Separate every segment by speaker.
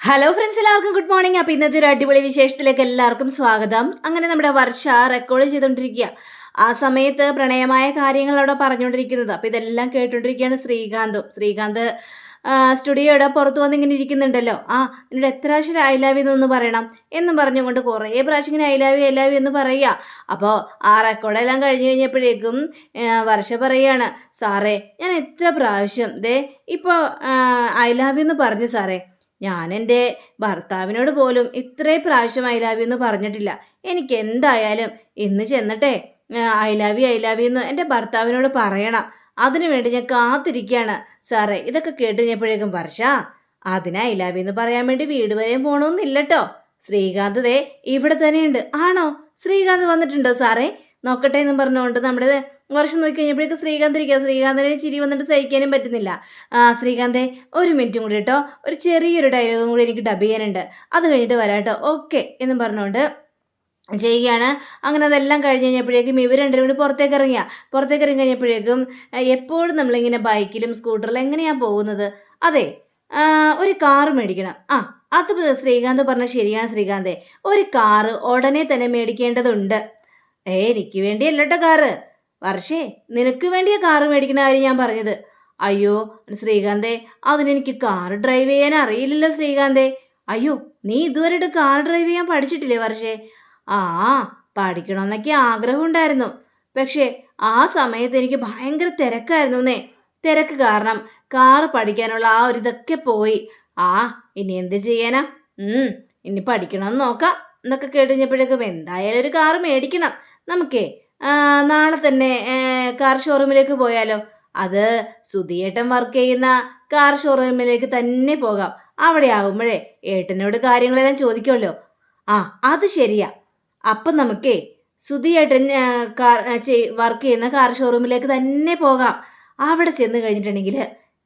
Speaker 1: Hello friends എല്ലാവർക്കും good morning അപ്പോൾ ഇന്നത്തെ ഒരു അടിപൊളി വിശേഷത്തിലേക്ക് എല്ലാവർക്കും സ്വാഗതം. അങ്ങനെ നമ്മുടെ വർഷ റെക്കോർഡ് ചെയ്തുകൊണ്ടിരിക്കുക ആ സമയത്ത് പ്രണയമായ കാര്യങ്ങൾ അവിടെ പറഞ്ഞുകൊണ്ടിരിക്കുന്നത് അപ്പോൾ ഇതെല്ലാം കേട്ടുകൊണ്ടിരിക്കുകയാണ് ശ്രീകാന്തും. ശ്രീകാന്ത് സ്റ്റുഡിയോ സ്റ്റുഡിയോയുടെ പുറത്ത് വന്ന് ഇങ്ങനെ ഇരിക്കുന്നുണ്ടല്ലോ. ആ എന്നോട് എത്ര പ്രാവശ്യം ഐ ലവ് യു എന്ന് പറയണം. എന്നും പറഞ്ഞുകൊണ്ട് കുറേ പ്രാവശ്യം ഇങ്ങനെ ഐ ലവ് ഐ ലവ് എന്ന് പറയുക അപ്പോൾ ആ റെക്കോർഡെല്ലാം കഴിഞ്ഞ് കഴിഞ്ഞപ്പോഴേക്കും വർഷ പറയാണ് സാറേ ഞാൻ എത്ര പ്രാവശ്യം ദേ ഇപ്പോൾ ഐ ലവ് എന്ന് പറഞ്ഞു സാറേ. ഞാൻ എന്റെ ഭർത്താവിനോട് പോലും ഇത്രേ പ്രാവശ്യം ഐ ലവ് എന്ന് പറഞ്ഞിട്ടില്ല. എനിക്ക് എന്തായാലും ഇന്ന് ചെന്നിട്ടേ I love you I love you എന്ന് എന്റെ ഭർത്താവിനോട് പറയണം. അതിനു വേണ്ടി ഞാൻ കാത്തിരിക്കുകയാണ്. സാറേ ഇതൊക്കെ കേട്ട് കഴിഞ്ഞപ്പോഴേക്കും വർഷ അതിന് ഐ ലവ് എന്ന് പറയാൻ വേണ്ടി വീട് വരെയും പോകണമെന്നില്ല കേട്ടോ ശ്രീകാന്ത് ദേ ഇവിടെ തന്നെയുണ്ട്. ആണോ? ശ്രീകാന്ത് വന്നിട്ടുണ്ടോ സാറേ? നോക്കട്ടെ എന്നും പറഞ്ഞുകൊണ്ട് നമ്മുടെ വർഷം നോക്കി കഴിഞ്ഞപ്പോഴേക്കും ശ്രീകാന്ത് ഇരിക്കുക ശ്രീകാന്തിനെ ചിരി വന്നിട്ട് സഹിക്കാനും പറ്റുന്നില്ല. ശ്രീകാന്തേ ഒരു മിനിറ്റും കൂടി കേട്ടോ. ഒരു ചെറിയൊരു ഡയലോഗും കൂടി എനിക്ക് ഡബ് ചെയ്യാനുണ്ട്. അത് കഴിഞ്ഞിട്ട് വരാം കേട്ടോ. ഓക്കെ എന്നും പറഞ്ഞുകൊണ്ട് ചെയ്യുകയാണ്. അങ്ങനെ അതെല്ലാം കഴിഞ്ഞ് കഴിഞ്ഞപ്പോഴേക്കും ഇവർ രണ്ടുപേരും കൂടി പുറത്തേക്ക് ഇറങ്ങിയ പുറത്തേക്ക് ഇറങ്ങി കഴിഞ്ഞപ്പോഴേക്കും എപ്പോഴും നമ്മളിങ്ങനെ ബൈക്കിലും സ്കൂട്ടറിലും എങ്ങനെയാണ് പോകുന്നത്? അതെ ഒരു കാർ മേടിക്കണം. ആ അത് ശ്രീകാന്ത് പറഞ്ഞ ശരിയാണ് ശ്രീകാന്തേ. ഒരു കാറ് ഉടനെ തന്നെ മേടിക്കേണ്ടതുണ്ട്. ഏ എനിക്ക് വേണ്ടിയല്ല കേട്ടോ കാറ്. വർഷേ നിനക്ക് വേണ്ടിയ കാറ് മേടിക്കുന്ന കാര്യം ഞാൻ പറഞ്ഞത്. അയ്യോ ശ്രീകാന്തേ അതിനെനിക്ക് കാർ ഡ്രൈവ് ചെയ്യാൻ അറിയില്ലല്ലോ ശ്രീകാന്തേ. അയ്യോ നീ ഇതുവരെയിട്ട് കാർ ഡ്രൈവ് ചെയ്യാൻ പഠിച്ചിട്ടില്ലേ വർഷേ? ആ പഠിക്കണമെന്നൊക്കെ ആഗ്രഹം ഉണ്ടായിരുന്നു പക്ഷേ ആ സമയത്ത് എനിക്ക് ഭയങ്കര തിരക്കായിരുന്നു എന്നേ തിരക്ക് കാരണം കാർ പഠിക്കാനുള്ള ആ ഒരു ഇതൊക്കെ പോയി. ആ ഇനി എന്ത് ചെയ്യാനാ? ഇനി പഠിക്കണമെന്ന് നോക്കാം. എന്നൊക്കെ കേട്ടുകഴിഞ്ഞപ്പോഴേക്കും എന്തായാലും ഒരു കാർ മേടിക്കണം. നമുക്കേ നാളെ തന്നെ കാർ ഷോറൂമിലേക്ക് പോയാലോ? അത് സുധിയേട്ടൻ വർക്ക് ചെയ്യുന്ന കാർ ഷോറൂമിലേക്ക് തന്നെ പോകാം. അവിടെ ആകുമ്പോഴേ ഏട്ടനോട് കാര്യങ്ങളെല്ലാം ചോദിക്കുമല്ലോ. ആ അത് ശരിയാ. അപ്പം നമുക്കേ സുധിയേട്ടൻ കാർ വർക്ക് ചെയ്യുന്ന കാർ ഷോറൂമിലേക്ക് തന്നെ പോകാം. അവിടെ ചെന്ന് കഴിഞ്ഞിട്ടുണ്ടെങ്കിൽ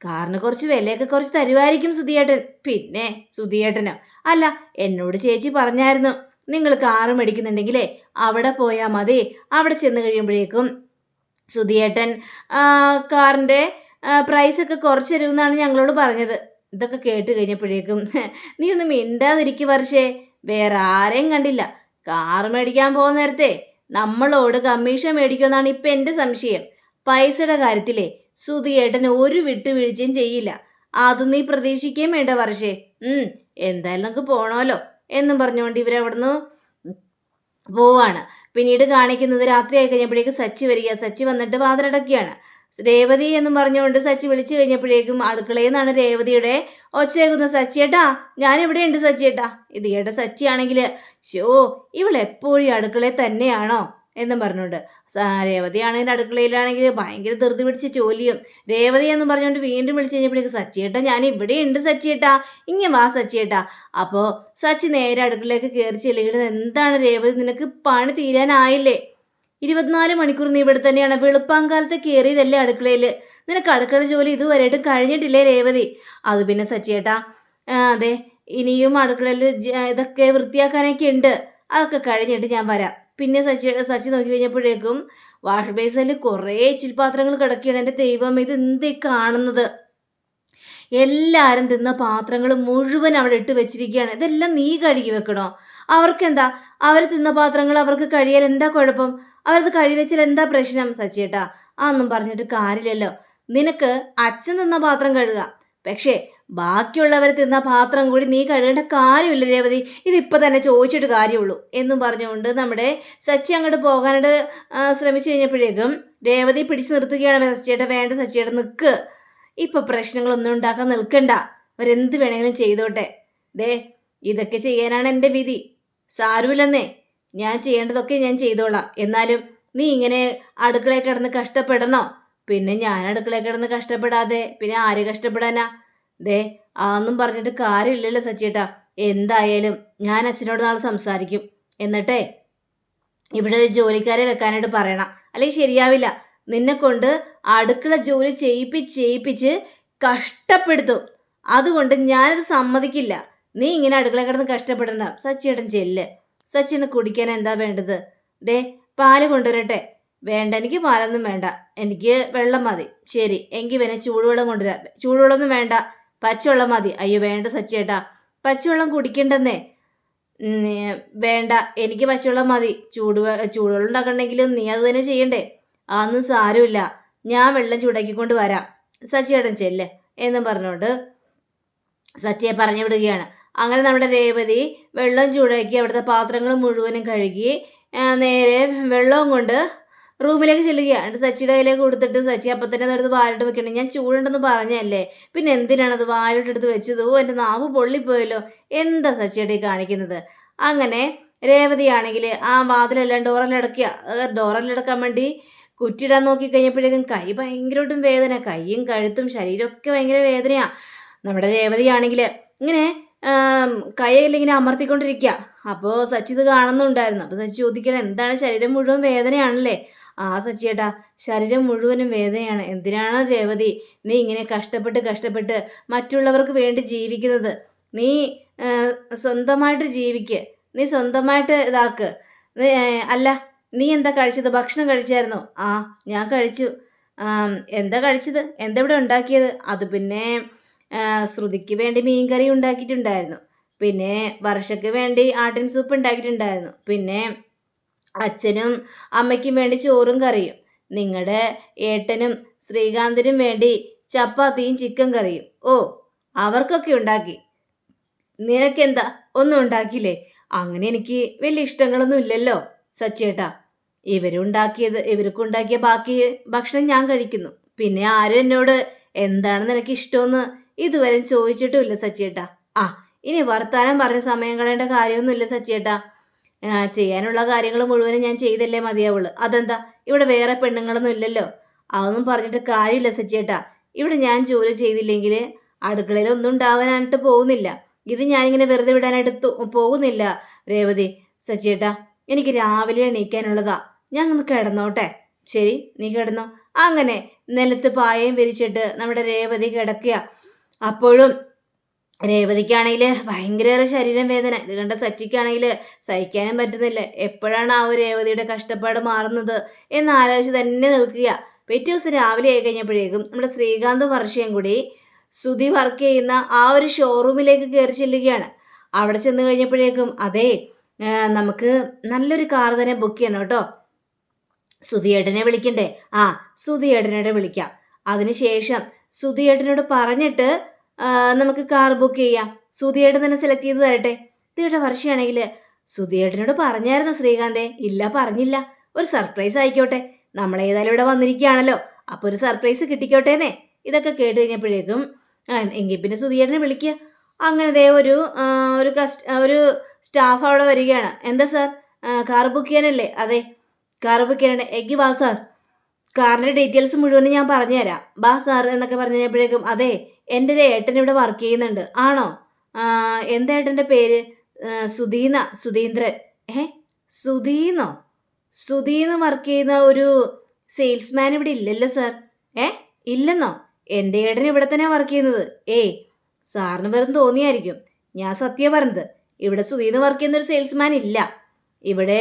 Speaker 1: കാറിന് കുറച്ച് വിലയൊക്കെ കുറച്ച് തരുമായിരിക്കും സുധിയേട്ടൻ. പിന്നെ സുധിയേട്ടനോ? അല്ല എന്നോട് ചേച്ചി പറഞ്ഞായിരുന്നു. നിങ്ങൾ കാറ് മേടിക്കുന്നുണ്ടെങ്കിലേ അവിടെ പോയാൽ മതി. അവിടെ ചെന്ന് കഴിയുമ്പോഴേക്കും സുധിയേട്ടൻ കാറിന്റെ പ്രൈസൊക്കെ കുറച്ച് തരുമെന്നാണ് ഞങ്ങളോട് പറഞ്ഞത്. ഇതൊക്കെ കേട്ട് കഴിഞ്ഞപ്പോഴേക്കും നീ ഒന്നും മിണ്ടാതിരിക്കും വർഷേ. വേറെ ആരെയും കണ്ടില്ല. കാർ മേടിക്കാൻ പോകുന്ന നേരത്തെ നമ്മളോട് കമ്മീഷൻ മേടിക്കുമെന്നാണ് ഇപ്പം എന്റെ സംശയം. പൈസയുടെ കാര്യത്തിലേ സുധിയേട്ടൻ ഒരു വിട്ടുവീഴ്ചയും ചെയ്യില്ല. അത് നീ പ്രതീക്ഷിക്കുകയും വേണ്ട വർഷേ. എന്തായാലും നമുക്ക് പോണമല്ലോ എന്നും പറഞ്ഞുകൊണ്ട് ഇവരവിടുന്ന് പോവാണ്. പിന്നീട് കാണിക്കുന്നത് രാത്രി ആയി കഴിഞ്ഞപ്പോഴേക്കും സച്ചി വരിക. സച്ചി വന്നിട്ട് വാതിലടക്കുകയാണ് രേവതി എന്നും പറഞ്ഞുകൊണ്ട് സച്ചി വിളിച്ചു കഴിഞ്ഞപ്പോഴേക്കും അടുക്കളയിൽ നിന്നാണ് രേവതിയുടെ സച്ചിയേട്ടാ ഞാൻ ഇവിടെ ഉണ്ട് സച്ചിയേട്ടാ ഇത് കേട്ട സച്ചിയാണെങ്കിൽ ഷോ ഇവളെപ്പോഴും അടുക്കളയിൽ തന്നെയാണോ? എന്നും പറഞ്ഞുകൊണ്ട്. രേവതിയാണെങ്കിൽ അടുക്കളയിലാണെങ്കിൽ ഭയങ്കര ധൃതി പിടിച്ച് ജോലിയും രേവതി എന്നും പറഞ്ഞുകൊണ്ട് വീണ്ടും വിളിച്ചു കഴിഞ്ഞപ്പോഴേക്കും സച്ചിയേട്ട ഞാൻ ഇവിടെ ഉണ്ട് സച്ചിയേട്ട. ഇങ്ങനെ വാ സച്ചിയേട്ട. അപ്പോൾ സച്ചി നേരെ അടുക്കളയിലേക്ക് കയറി ചെല്ലുകയാണ്. എന്താണ് രേവതി നിനക്ക് പണി തീരാനായില്ലേ? ഇരുപത്തിനാല് മണിക്കൂർ നീ ഇവിടെ തന്നെയാണ്. വെളുപ്പാങ്കാലത്ത് കയറിയതല്ലേ അടുക്കളയിൽ നിനക്ക് അടുക്കള ജോലി ഇതുവരെയായിട്ടും കഴിഞ്ഞിട്ടില്ലേ രേവതി? അത് പിന്നെ സച്ചിയേട്ടാ അതെ ഇനിയും അടുക്കളയിൽ ഇതൊക്കെ വൃത്തിയാക്കാനൊക്കെ ഉണ്ട്. അതൊക്കെ കഴിഞ്ഞിട്ട് ഞാൻ വരാം. പിന്നെ സച്ചി സച്ചി നോക്കി കഴിഞ്ഞപ്പോഴേക്കും വാഷ് ബേസിൽ കുറേ ചിൽപാത്രങ്ങൾ കിടക്കുകയാണ്. എന്റെ ദൈവം ഇത് എന്തേ കാണുന്നത്? എല്ലാവരും തിന്ന പാത്രങ്ങൾ മുഴുവൻ അവിടെ ഇട്ട് വെച്ചിരിക്കുകയാണ്. ഇതെല്ലാം നീ കഴുകി വെക്കണോ? അവർക്കെന്താ? അവർ തിന്ന പാത്രങ്ങൾ അവർക്ക് കഴിയാൻ എന്താ കുഴപ്പം? അവരത് കഴുകി വെച്ചാൽ എന്താ പ്രശ്നം? സച്ചിയേട്ടാ അതൊന്നും പറഞ്ഞിട്ട് കാര്യമില്ലല്ലോ. നിനക്ക് അച്ഛൻ തിന്ന പാത്രം കഴുകുക പക്ഷേ ബാക്കിയുള്ളവർ തിന്ന പാത്രം കൂടി നീ കഴുകേണ്ട കാര്യമില്ല രേവതി. ഇതിപ്പോൾ തന്നെ ചോദിച്ചിട്ട് കാര്യമുള്ളൂ എന്നും പറഞ്ഞുകൊണ്ട് നമ്മുടെ സച്ചി അങ്ങോട്ട് പോകാനായിട്ട് ശ്രമിച്ചു കഴിഞ്ഞപ്പോഴേക്കും രേവതി പിടിച്ചു നിർത്തുകയാണ് സച്ചിയുടെ വേണ്ട സച്ചിയുടെ നിൽക്ക് ഇപ്പം പ്രശ്നങ്ങളൊന്നും ഉണ്ടാക്കാൻ നിൽക്കണ്ട. അവരെന്ത് വേണമെങ്കിലും ചെയ്തോട്ടെ. ദേ ഇതൊക്കെ ചെയ്യാനാണ് എന്റെ വിധി. സാരമില്ലെന്നേ ഞാൻ ചെയ്യേണ്ടതൊക്കെ ഞാൻ ചെയ്തോളാം. എന്നാലും നീ ഇങ്ങനെ അടുക്കളയിൽ കിടന്ന് കഷ്ടപ്പെടണോ? പിന്നെ ഞാൻ അടുക്കളയിൽ കിടന്ന് കഷ്ടപ്പെടാതെ പിന്നെ ആര് കഷ്ടപ്പെടാനാ? ദേ ആന്നും പറഞ്ഞിട്ട് കാര്യമില്ലല്ലോ സച്ചിയേട്ടാ. എന്തായാലും ഞാൻ അച്ഛനോട് നാളെ സംസാരിക്കും. എന്നിട്ടേ ഇവിടെ ഒരു ജോലിക്കാരെ വെക്കാനായിട്ട് പറയണം. അല്ലെങ്കിൽ ശരിയാവില്ല. നിന്നെ കൊണ്ട് അടുക്കള ജോലി ചെയ്യിപ്പിച്ച് ചെയ്യിപ്പിച്ച് കഷ്ടപ്പെടുത്തും. അതുകൊണ്ട് ഞാനത് സമ്മതിക്കില്ല. നീ ഇങ്ങനെ അടുക്കള കിടന്ന് കഷ്ടപ്പെടണ്ട. സച്ചിയേട്ടൻ ചെല്ല്. സച്ചിന് കുടിക്കാൻ എന്താ വേണ്ടത്? ദേ പാൽ കൊണ്ടുവരട്ടെ. വേണ്ട എനിക്ക് പാലൊന്നും വേണ്ട. എനിക്ക് വെള്ളം മതി. ശരി എങ്കിൽ പിന്നെ ചൂടുവെള്ളം കൊണ്ടുവരാം. ചൂടുവെള്ളമൊന്നും വേണ്ട. പച്ചവെള്ളം മതി. അയ്യോ വേണ്ട സച്ചിയേട്ടാ. പച്ചവെള്ളം കുടിക്കണ്ടെന്നേ. വേണ്ട. എനിക്ക് പച്ചവെള്ളം മതി. ചൂട് ചൂടുവെള്ളം ഉണ്ടാക്കണമെങ്കിലും നീ അത് തന്നെ ചെയ്യണ്ടേ. അതൊന്നും സാരമില്ല. ഞാൻ വെള്ളം ചൂടാക്കിക്കൊണ്ട് വരാം. സച്ചിയേട്ടൻ ചെല്ലേ എന്നും പറഞ്ഞുകൊണ്ട് സച്ചിയെ പറഞ്ഞു വിടുകയാണ്. അങ്ങനെ നമ്മുടെ രേവതി വെള്ളം ചൂടാക്കി അവിടുത്തെ പാത്രങ്ങൾ മുഴുവനും കഴുകി നേരെ വെള്ളവും കൊണ്ട് റൂമിലേക്ക് ചെല്ലുകയാണ് സച്ചിയുടെ കയ്യിലേക്ക് കൊടുത്തിട്ട് സച്ചി അപ്പം തന്നെ അതെടുത്ത് വാലിട്ട് വെക്കണം. ഞാൻ ചൂടുണ്ടെന്ന് പറഞ്ഞല്ലേ പിന്നെ എന്തിനാണ് അത് വാലിട്ടെടുത്ത് വെച്ചത്? ഓ എന്റെ നാവ് പൊള്ളിപ്പോയല്ലോ. എന്താ സച്ചിയുടെ കാണിക്കുന്നത്? അങ്ങനെ രേവതിയാണെങ്കിൽ ആ വാതിലെല്ലാം ഡോറെല്ലാം അടക്കാൻ വേണ്ടി കുറ്റിയിടാൻ നോക്കി കഴിഞ്ഞപ്പോഴേക്കും കൈ ഭയങ്കരമായിട്ടും വേദന. കൈയും കഴുത്തും ശരീരമൊക്കെ ഭയങ്കര വേദനയാണ് നമ്മുടെ രേവതിയാണെങ്കിൽ ഇങ്ങനെ കൈയിൽ ഇങ്ങനെ അമർത്തിക്കൊണ്ടിരിക്കുക അപ്പോൾ സച്ചി ഇത് കാണുന്നുണ്ടായിരുന്നു. അപ്പോൾ സച്ചി ചോദിക്കണം എന്താണ് ശരീരം മുഴുവൻ വേദനയാണല്ലേ? ആ സച്ചിയേട്ടാ ശരീരം മുഴുവനും വേദനയാണ്. എന്തിനാണ് രേവതി നീ ഇങ്ങനെ കഷ്ടപ്പെട്ട് കഷ്ടപ്പെട്ട് മറ്റുള്ളവർക്ക് വേണ്ടി ജീവിക്കുന്നത്? നീ സ്വന്തമായിട്ട് ജീവിക്ക്. നീ സ്വന്തമായിട്ട് ഇതാക്ക്. അല്ല നീ എന്താ കഴിച്ചത്? ഭക്ഷണം കഴിച്ചായിരുന്നു? ആ ഞാൻ കഴിച്ചു. എന്താ കഴിച്ചത്? എന്താ ഇവിടെ ഉണ്ടാക്കിയത്? അത് പിന്നെ ശ്രുതിക്ക് വേണ്ടി മീൻകറി ഉണ്ടാക്കിയിട്ടുണ്ടായിരുന്നു. പിന്നെ വർഷയ്ക്ക് വേണ്ടി ആട്ടിൻ സൂപ്പ് ഉണ്ടാക്കിയിട്ടുണ്ടായിരുന്നു. പിന്നെ അച്ഛനും അമ്മയ്ക്കും വേണ്ടി ചോറും കറിയും. നിങ്ങളുടെ ഏട്ടനും ശ്രീകാന്തിനും വേണ്ടി ചപ്പാത്തിയും ചിക്കൻ കറിയും. ഓ അവർക്കൊക്കെ ഉണ്ടാക്കി. നിനക്കെന്താ? ഒന്നും ഉണ്ടാക്കിയില്ലേ? അങ്ങനെ എനിക്ക് വലിയ ഇഷ്ടങ്ങളൊന്നും ഇല്ലല്ലോ സച്ചേട്ടാ. ഇവരുണ്ടാക്കിയത് ഇവർക്കുണ്ടാക്കിയ ബാക്കി ഭക്ഷണം ഞാൻ കഴിക്കുന്നു. പിന്നെ ആരും എന്നോട് എന്താണ് നിനക്ക് ഇഷ്ടമെന്ന് ഇതുവരെ ചോദിച്ചിട്ടുമില്ല സച്ചേട്ടാ. ആ ഇനി വർത്താനം പറഞ്ഞ സമയം കളയേണ്ട കാര്യമൊന്നുമില്ല സച്ചേട്ടാ. ചെയ്യാനുള്ള കാര്യങ്ങൾ മുഴുവനും ഞാൻ ചെയ്തല്ലേ മതിയാവുള്ളൂ അതെന്താ? ഇവിടെ വേറെ പെണ്ണുങ്ങളൊന്നും ഇല്ലല്ലോ. അതൊന്നും പറഞ്ഞിട്ട് കാര്യമില്ല സച്ചേട്ടാ ഇവിടെ ഞാൻ ജോലി ചെയ്തില്ലെങ്കിൽ അടുക്കളയിൽ ഒന്നും ഉണ്ടാവാനായിട്ട് പോകുന്നില്ല. ഇത് ഞാനിങ്ങനെ വെറുതെ വിടാനായിട്ട് പോകുന്നില്ല. രേവതി സച്ചേട്ടാ എനിക്ക് രാവിലെ എണീക്കാനുള്ളതാ. ഞാൻ ഒന്ന് കിടന്നോട്ടെ. ശരി നീ കിടന്നോ. അങ്ങനെ നിലത്ത് പായയും വിരിച്ചിട്ട് നമ്മുടെ രേവതി കിടക്കുക. അപ്പോഴും രേവതിക്കാണെങ്കിൽ ഭയങ്കരേറെ ശരീരം വേദന. ഇത് കണ്ട സച്ചിക്കാണെങ്കിൽ സഹിക്കാനും പറ്റുന്നില്ല. എപ്പോഴാണ് ആ ഒരു രേവതിയുടെ കഷ്ടപ്പാട് മാറുന്നത് എന്ന് ആലോചിച്ച് തന്നെ നിൽക്കുക. പിറ്റേ ദിവസം രാവിലെ ആയി കഴിഞ്ഞപ്പോഴേക്കും നമ്മുടെ ശ്രീകാന്ത് വർഷയും കൂടി സുതി വർക്ക് ചെയ്യുന്ന ആ ഒരു ഷോറൂമിലേക്ക് കയറി ചെല്ലുകയാണ്. അവിടെ ചെന്ന് കഴിഞ്ഞപ്പോഴേക്കും അതെ നമുക്ക് നല്ലൊരു കാർ തന്നെ ബുക്ക് ചെയ്യണം കേട്ടോ. സുധിയേട്ടനെ വിളിക്കണ്ടേ? ആ സുധിയേട്ടനോട് വിളിക്കാം. അതിനുശേഷം സുധിയേട്ടനോട് പറഞ്ഞിട്ട് നമുക്ക് കാർ ബുക്ക് ചെയ്യാം. സുധിയേട്ടൻ തന്നെ സെലക്ട് ചെയ്ത് തരട്ടെ. തീയുടെ വർഷയാണെങ്കിൽ സുധിയേട്ടനോട് പറഞ്ഞായിരുന്നു ശ്രീകാന്തേ. ഇല്ല പറഞ്ഞില്ല. ഒരു സർപ്രൈസ് ആയിക്കോട്ടെ. നമ്മളേതായാലും ഇവിടെ വന്നിരിക്കുകയാണല്ലോ. അപ്പോൾ ഒരു സർപ്രൈസ് കിട്ടിക്കോട്ടേന്നേ. ഇതൊക്കെ കേട്ട് കഴിഞ്ഞപ്പോഴേക്കും എങ്കിൽ പിന്നെ സുധിയേട്ടനെ വിളിക്കുക അങ്ങനെ ദേ ഒരു ഒരു കസ്റ്റ് ഒരു സ്റ്റാഫ് അവിടെ വരികയാണ്. എന്താ സാർ കാർ ബുക്ക് ചെയ്യാനല്ലേ? അതെ. കാർ ബുക്ക് ചെയ്യാനുണ്ട് എഗ്ഗി വാ സാർ കാറിന്റെ ഡീറ്റെയിൽസ് മുഴുവനും ഞാൻ പറഞ്ഞുതരാം. ബാ സാർ എന്നൊക്കെ പറഞ്ഞു കഴിഞ്ഞപ്പോഴേക്കും അതെ എന്റെ ഒരു ഏട്ടൻ ഇവിടെ വർക്ക് ചെയ്യുന്നുണ്ട്. ആണോ? എന്താ ഏട്ടന്റെ പേര്? സുധീന സുധീന്ദ്രൻ. ഏ സുധീന്നോ? സുധീന്ന് വർക്ക് ചെയ്യുന്ന ഒരു സെയിൽസ്മാൻ ഇവിടെ ഇല്ലല്ലോ സാർ. ഏ ഇല്ലെന്നോ? എന്റെ ഏട്ടൻ ഇവിടെ തന്നെ വർക്ക് ചെയ്യുന്നത്. ഏയ് സാറിന് വെറും തോന്നിയായിരിക്കും. ഞാൻ സത്യം പറഞ്ഞത്. ഇവിടെ സുധീന്ന് വർക്ക് ചെയ്യുന്ന ഒരു സെയിൽസ്മാൻ ഇല്ല. ഇവിടെ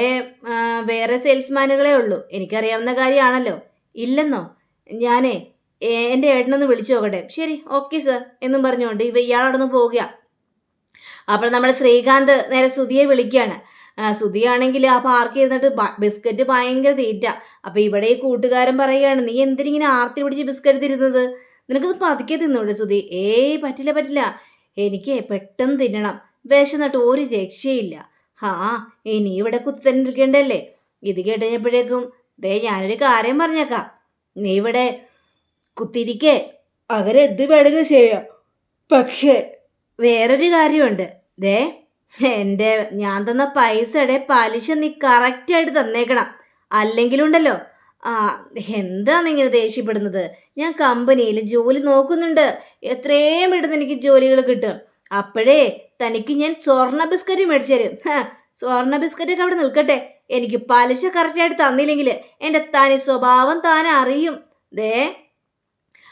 Speaker 1: വേറെ സെയിൽസ്മാനുകളേ ഉള്ളൂ. എനിക്കറിയാവുന്ന കാര്യമാണല്ലോ. ഇല്ലെന്നോ? ഞാനേ എന്റെ ഏട്ടനൊന്ന് വിളിച്ചു നോക്കട്ടെ. ശരി ഓക്കെ സർ എന്നും പറഞ്ഞുകൊണ്ട് ഇവ ഇയാളവിടുന്ന് പോവുക. അപ്പോൾ നമ്മുടെ ശ്രീകാന്ത് നേരെ സുധിയെ വിളിക്കുകയാണ്. സുധിയാണെങ്കിൽ ആ പാർക്ക് ചെയ്തിട്ട് ബിസ്ക്കറ്റ് ഭയങ്കര തീറ്റ. അപ്പോൾ ഇവിടെ ഈ കൂട്ടുകാരൻ പറയുകയാണ് നീ എന്തിനിങ്ങനെ ആർത്തി പിടിച്ച് ബിസ്ക്കറ്റ് തിരുന്നത് നിനക്കത് പതുക്കെ തിന്നൂടെ സുധി? ഏയ് പറ്റില്ല പറ്റില്ല. എനിക്ക് പെട്ടെന്ന് തിന്നണം. വിശന്നിട്ട് ഒരു രക്ഷയില്ല. ഹാ ഇനി ഇവിടെ കുത്തന്നിരിക്കണ്ടല്ലേ ഇത് കേട്ടുകഴിഞ്ഞപ്പോഴേക്കും ദേ ഞാനൊരു കാര്യം പറഞ്ഞേക്കാം. നീ ഇവിടെ കുത്തിരിക്കേ അവരെന്ത് വേണമെങ്കിലും ചെയ്യാം. പക്ഷേ വേറൊരു കാര്യമുണ്ട്. ദേ എന്റെ ഞാൻ തന്ന പൈസയുടെ പലിശ നീ കറക്റ്റായിട്ട് തന്നേക്കണം. അല്ലെങ്കിലുണ്ടല്ലോ ആ എന്താണ് ഇങ്ങനെ ദേഷ്യപ്പെടുന്നത്? ഞാൻ കമ്പനിയിൽ ജോലി നോക്കുന്നുണ്ട്. എത്രയും പെട്ടെന്ന് എനിക്ക് ജോലികൾ കിട്ടും. അപ്പോഴേ തനിക്ക് ഞാൻ സ്വർണ ബിസ്ക്കറ്റ് മേടിച്ചു തരും. സ്വർണ ബിസ്ക്കറ്റൊക്കെ അവിടെ നിൽക്കട്ടെ. എനിക്ക് പലിശ കറക്റ്റായിട്ട് തന്നില്ലെങ്കിൽ എന്റെ തനി സ്വഭാവം താൻ അറിയും. ദേ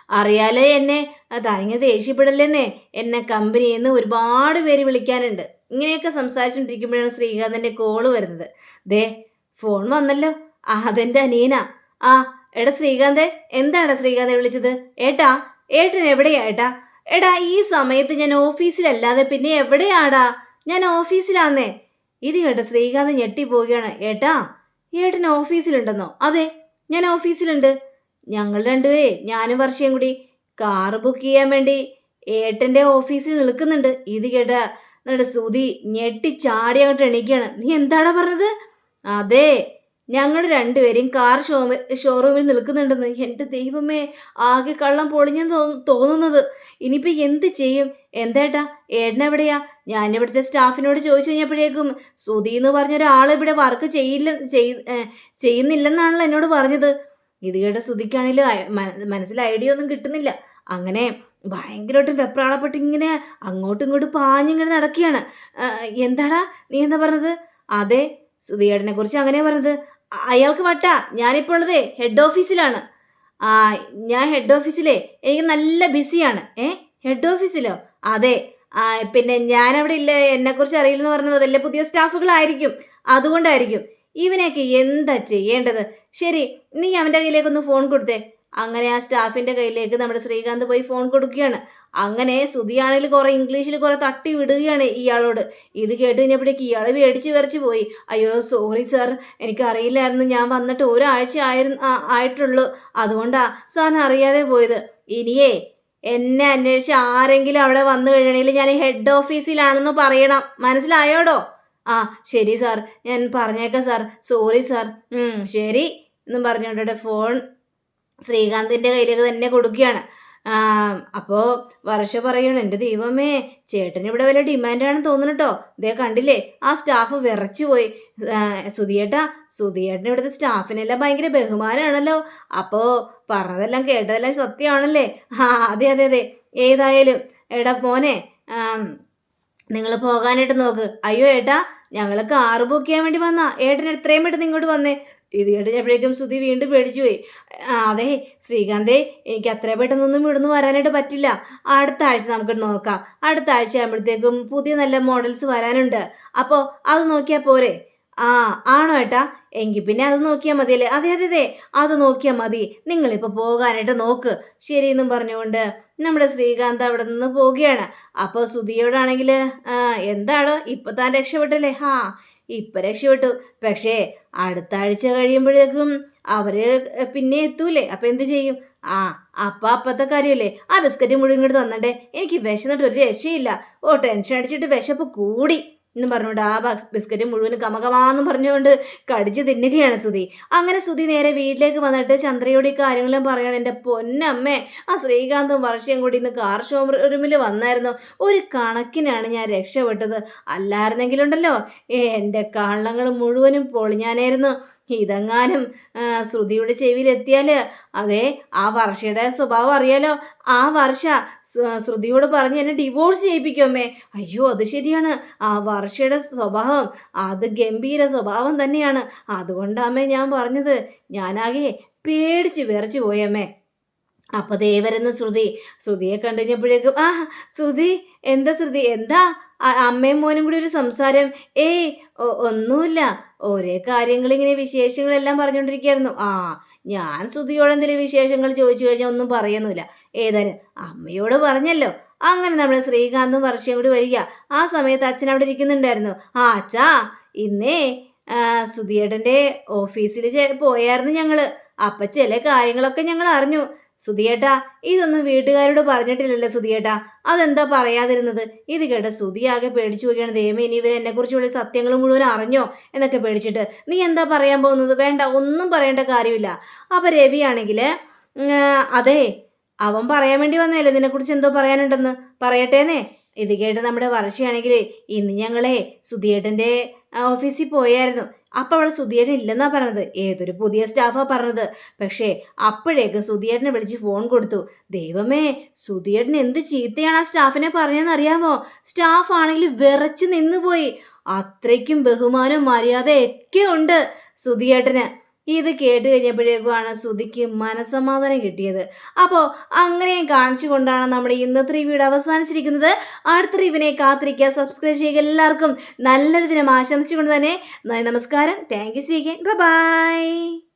Speaker 1: അറിയാലേ എന്നെ? തനിങ്ങ ദേഷ്യപ്പെടല്ലെന്നേ. എന്നെ കമ്പനിയിൽ നിന്ന് ഒരുപാട് പേര് വിളിക്കാനുണ്ട്. ഇങ്ങനെയൊക്കെ സംസാരിച്ചുകൊണ്ടിരിക്കുമ്പോഴാണ് ശ്രീകാന്തിന്റെ കോൾ വരുന്നത്. ദേ ഫോൺ വന്നല്ലോ. അതെന്റെ അനിയനാ. ആ എടാ ശ്രീകാന്തേ എന്താണ് ശ്രീകാന്തെ വിളിച്ചത്? ഏട്ടാ ഏട്ടൻ എവിടെയാ ഏട്ടാ? എടാ ഈ സമയത്ത് ഞാൻ ഓഫീസിലല്ലാതെ പിന്നെ എവിടെയാടാ? ഞാൻ ഓഫീസിലാന്നേ. ഇത് കേട്ട് ശ്രീകാന്ത് ഞെട്ടിപ്പോവുകയാണ്. ഏട്ടാ ഏട്ടൻ ഓഫീസിലുണ്ടെന്നോ? അതെ ഞാൻ ഓഫീസിലുണ്ട്. ഞങ്ങൾ രണ്ടുപേരെ ഞാനും വർഷയും കൂടി കാറ് ബുക്ക് ചെയ്യാൻ വേണ്ടി ഏട്ടന്റെ ഓഫീസിൽ നിൽക്കുന്നുണ്ട്. ഇത് കേട്ട എന്നിട്ട് സുതി ഞെട്ടി ചാടി എണീക്കുകയാണ്. നീ എന്താടാ പറഞ്ഞത്? അതെ ഞങ്ങൾ രണ്ടുപേരും കാർ ഷോ ഷോറൂമിൽ നിൽക്കുന്നുണ്ടെന്ന് എന്റെ ദൈവമേ ആകെ കള്ളം തോന്നുന്നു തോന്നുന്നത്. ഇനിയിപ്പോൾ എന്ത് ചെയ്യും? എന്തേട്ടാ? ഏട്ടനെവിടെയാ ഞാൻ ഇവിടുത്തെ സ്റ്റാഫിനോട് ചോദിച്ചു കഴിഞ്ഞപ്പോഴേക്കും സുധി എന്ന് പറഞ്ഞൊരാൾ ഇവിടെ വർക്ക് ചെയ്യില്ല ചെയ് ചെയ്യുന്നില്ലെന്നാണല്ലോ എന്നോട് പറഞ്ഞത്. ഇത് കേട്ട സുധിക്കാണെങ്കിലും മനസ്സിൽ ഐഡിയ ഒന്നും കിട്ടുന്നില്ല. അങ്ങനെ ഭയങ്കരമായിട്ട് വെപ്രാളപ്പെട്ട് ഇങ്ങനെ അങ്ങോട്ടും ഇങ്ങോട്ടും പാഞ്ഞിങ്ങനെ നടക്കുകയാണ്. എന്താടാ നീ എന്താ പറഞ്ഞത്? അതെ സുധിയേട്ടനെ കുറിച്ച് അങ്ങനെ പറഞ്ഞത്. അയാൾക്ക് വട്ട. ഞാനിപ്പോൾ ഉള്ളത് ഹെഡ് ഓഫീസിലാണ് ആ ഞാൻ ഹെഡ് ഓഫീസിലേ എനിക്ക് നല്ല ബിസിയാണ് ഏ ഹെഡ് ഓഫീസിലോ അതെ. പിന്നെ അവിടെ ഇല്ല എന്നെക്കുറിച്ച് അറിയില്ലെന്ന് പറഞ്ഞത് വലിയ പുതിയ സ്റ്റാഫുകളായിരിക്കും. അതുകൊണ്ടായിരിക്കും. ഇവനെയൊക്കെ എന്താ ചെയ്യേണ്ടത്? ശരി നീ അവന്റെ കയ്യിലേക്കൊന്ന് ഫോൺ കൊടുത്തേ. അങ്ങനെ ആ സ്റ്റാഫിന്റെ കയ്യിലേക്ക് നമ്മുടെ ശ്രീകാന്ത് പോയി ഫോൺ കൊടുക്കുകയാണ്. അങ്ങനെ ശ്രുതിയാണെങ്കിൽ കുറേ ഇംഗ്ലീഷിൽ കുറേ തട്ടി വിടുകയാണ് ഇയാളോട്. ഇത് കേട്ട് കഴിഞ്ഞപ്പോഴേക്ക് ഇയാൾ വേടിച്ച് വിറച്ച് പോയി. അയ്യോ സോറി സാർ എനിക്കറിയില്ലായിരുന്നു ഞാൻ വന്നിട്ട് ഒരാഴ്ച ആയിരുന്നു ആയിട്ടുള്ളൂ. അതുകൊണ്ടാ സാറിന് അറിയാതെ പോയത്. ഇനിയേ എന്നെ അന്വേഷിച്ച് ആരെങ്കിലും അവിടെ വന്നു കഴിയണമെങ്കിൽ ഞാൻ ഹെഡ് ഓഫീസിലാണെന്ന് പറയണം. മനസ്സിലായോടോ? ആ ശരി സാർ ഞാൻ പറഞ്ഞേക്കാം സാർ സോറി സാർ ശരി. എന്നും പറഞ്ഞുകൊണ്ട് ഫോൺ ശ്രീകാന്തിന്റെ കയ്യിലേക്ക് തന്നെ കൊടുക്കുകയാണ്. അപ്പോൾ വർഷ പറയണം എന്റെ ദൈവമേ ചേട്ടന് ഇവിടെ വല്ല ഡിമാൻഡാണെന്ന് തോന്നുന്നു കേട്ടോ ഇതേ കണ്ടില്ലേ ആ സ്റ്റാഫ് വിറച്ചു പോയി. സുധിയേട്ടാ സുധിയേട്ടൻ ഇവിടുത്തെ സ്റ്റാഫിനെല്ലാം ഭയങ്കര ബഹുമാനമാണല്ലോ അപ്പോൾ പറഞ്ഞതെല്ലാം കേട്ടതെല്ലാം സത്യമാണല്ലേ? ആ അതെ അതെ അതെ. ഏതായാലും എടാ മോനെ നിങ്ങൾ പോകാനായിട്ട് നോക്ക്. അയ്യോ ഏട്ടാ ഞങ്ങൾ കാറ് ബുക്ക് ചെയ്യാൻ വേണ്ടി വന്നാ. ഏട്ടൻ എത്രയും പെട്ടെന്ന് ഇങ്ങോട്ട് വന്നേ. ഇത് കേട്ടപ്പോഴേക്കും സുധി വീണ്ടും പേടിച്ചു പോയി. അതെ ശ്രീകാന്തേ എനിക്ക് അത്ര പെട്ടെന്നൊന്നും ഇവിടുന്ന് വരാനായിട്ട് പറ്റില്ല. അടുത്ത ആഴ്ച നമുക്ക് നോക്കാം. അടുത്ത ആഴ്ച ആകുമ്പോഴത്തേക്കും പുതിയ നല്ല മോഡൽസ് വരാനുണ്ട്. അപ്പോൾ അത് നോക്കിയാൽ പോരെ. ആ ആണോ ഏട്ടാ? എങ്കിൽ പിന്നെ അത് നോക്കിയാൽ മതിയല്ലേ? അതെ അതെ അതെ. അത് നോക്കിയാൽ മതി. നിങ്ങളിപ്പോൾ പോകാനായിട്ട് നോക്ക്. ശരിയെന്നും പറഞ്ഞുകൊണ്ട് നമ്മുടെ ശ്രീകാന്ത് അവിടെ നിന്ന് പോവുകയാണ്. അപ്പോൾ സുധിയോടാണെങ്കിൽ എന്താണോ ഇപ്പം താൻ രക്ഷപ്പെട്ടല്ലേ? ഹാ ഇപ്പം രക്ഷപ്പെട്ടു. പക്ഷേ അടുത്ത ആഴ്ച കഴിയുമ്പോഴേക്കും അവർ പിന്നെ എത്തൂലേ? അപ്പം എന്ത് ചെയ്യും? ആ അപ്പം അപ്പത്തെ കാര്യമല്ലേ? ആ ബിസ്ക്കറ്റ് മുഴുവൻ ഇങ്ങോട്ട് തന്നണ്ടേ? എനിക്ക് വിശന്നിട്ട് ഒരു രക്ഷയില്ല. ഓ ടെൻഷൻ അടിച്ചിട്ട് വിശപ്പ് കൂടി. എന്ന് പറഞ്ഞുകൊണ്ട് ആ ബിസ്ക്കറ്റ് മുഴുവൻ കമകമാന്നും പറഞ്ഞുകൊണ്ട് കടിച്ച് തിന്നുകയാണ് സുധി. അങ്ങനെ സുധി നേരെ വീട്ടിലേക്ക് വന്നിട്ട് ചന്ദ്രയോട് ഈ കാര്യങ്ങളും പറയണം. എന്റെ പൊന്നമ്മേ ആ ശ്രീകാന്തും വർഷയും കൂടി ഇന്ന് കാർ ഷോറൂമിൽ വന്നായിരുന്നു. ഒരു കണക്കിനാണ് ഞാൻ രക്ഷപ്പെട്ടത്. അല്ലായിരുന്നെങ്കിലുണ്ടല്ലോ എന്റെ കള്ളങ്ങൾ മുഴുവനും പൊളിഞ്ഞാനായിരുന്നു. ഇതെങ്ങാനും ശ്രുതിയുടെ ചെവിയിലെത്തിയാൽ അതെ ആ വർഷയുടെ സ്വഭാവം അറിയാലോ? ആ വർഷ ശ്രു- ശ്രുതിയോട് പറഞ്ഞ് എന്നെ ഡിവോഴ്സ് ചെയ്യിപ്പിക്കുമേ അയ്യോ അത് ശരിയാണ്. ആ വർഷയുടെ സ്വഭാവം അത് ഗംഭീര സ്വഭാവം തന്നെയാണ്. അതുകൊണ്ടാമേ ഞാൻ പറഞ്ഞത്. ഞാനാകെ പേടിച്ച് വിറച്ചു പോയമ്മേ അപ്പൊ ദേവരെന്ന് ശ്രുതി. ശ്രുതിയെ കണ്ടുകഴിഞ്ഞപ്പോഴേക്കും ആ ശ്രുതി എന്താ ശ്രുതി? എന്താ? അമ്മയും മോനും കൂടി ഒരു സംസാരം. ഏയ് ഒന്നുമില്ല. ഒരേ കാര്യങ്ങൾ ഇങ്ങനെ വിശേഷങ്ങളെല്ലാം പറഞ്ഞുകൊണ്ടിരിക്കുകയായിരുന്നു ആ ഞാൻ ശ്രുതിയോട് എന്തെങ്കിലും വിശേഷങ്ങൾ ചോദിച്ചു കഴിഞ്ഞാൽ ഒന്നും പറയുന്നില്ല ഏതായാലും അമ്മയോട് പറഞ്ഞല്ലോ. അങ്ങനെ നമ്മുടെ ശ്രീകാന്തും വർഷയും കൂടി വരിക. ആ സമയത്ത് അച്ഛൻ അവിടെ ഇരിക്കുന്നുണ്ടായിരുന്നു. ആ അച്ഛാ ഇന്നേ സുധിയേട്ടന്റെ ഓഫീസിൽ പോയായിരുന്നു ഞങ്ങൾ അപ്പം ചില കാര്യങ്ങളൊക്കെ ഞങ്ങൾ അറിഞ്ഞു. സുധിയേട്ടാ ഇതൊന്നും വീട്ടുകാരോട് പറഞ്ഞിട്ടില്ലല്ലോ സുധിയേട്ടാ. അതെന്താ പറയാതിരുന്നത്? ഇത് കേട്ട സുധിയാകെ പേടിച്ചു പോവുകയാണ്. ദൈവമേ ഇനി ഇവർ എന്നെക്കുറിച്ചുള്ള സത്യങ്ങൾ മുഴുവൻ അറിഞ്ഞോ എന്നൊക്കെ പേടിച്ചിട്ട്. നീ എന്താ പറയാൻ പോകുന്നത്? വേണ്ട ഒന്നും പറയേണ്ട കാര്യമില്ല. അപ്പൊ രവിയാണെങ്കിൽ അതെ അവൻ പറയാൻ വേണ്ടി വന്നതല്ലേ? ഇതിനെക്കുറിച്ച് എന്തോ പറയാനുണ്ടെന്ന്. പറയട്ടേന്നേ. ഇത് കേട്ട് നമ്മുടെ വർഷയാണെങ്കിൽ ഇന്ന് ഞങ്ങളെ സുധിയേട്ടന്റെ ഓഫീസിൽ പോയായിരുന്നു. അപ്പം അവൾ സുധിയേട്ടൻ ഇല്ലെന്നാ പറഞ്ഞത്. ഏതൊരു പുതിയ സ്റ്റാഫാ പറഞ്ഞത്. പക്ഷേ അപ്പോഴേക്ക് സുധിയേട്ടനെ വിളിച്ച് ഫോൺ കൊടുത്തു. ദൈവമേ സുധിയേട്ടൻ എന്ത് ചീത്തയാണ് ആ സ്റ്റാഫിനെ പറഞ്ഞതെന്ന് അറിയാമോ? സ്റ്റാഫ് ആണെങ്കിൽ വിറച്ച് നിന്നുപോയി. അത്രയ്ക്കും ബഹുമാനവും മര്യാദയൊക്കെ ഉണ്ട് സുധിയേട്ടന് ഇത് കേട്ട് കഴിഞ്ഞപ്പോഴേക്കുമാണ് ശ്രുതിക്ക് മനസമാധാനം കിട്ടിയത്. അപ്പോൾ അങ്ങനെയും കാണിച്ചുകൊണ്ടാണ് നമ്മുടെ ഇന്നത്തെ റിവ്യൂടെ അവസാനിച്ചിരിക്കുന്നത്. അടുത്ത റിവിനെ കാത്തിരിക്കുക. സബ്സ്ക്രൈബ് ചെയ്യുക എല്ലാവർക്കും നല്ലൊരു ദിനം ആശംസിച്ചുകൊണ്ട് തന്നെ നന്ദി, നമസ്കാരം. Thank you C by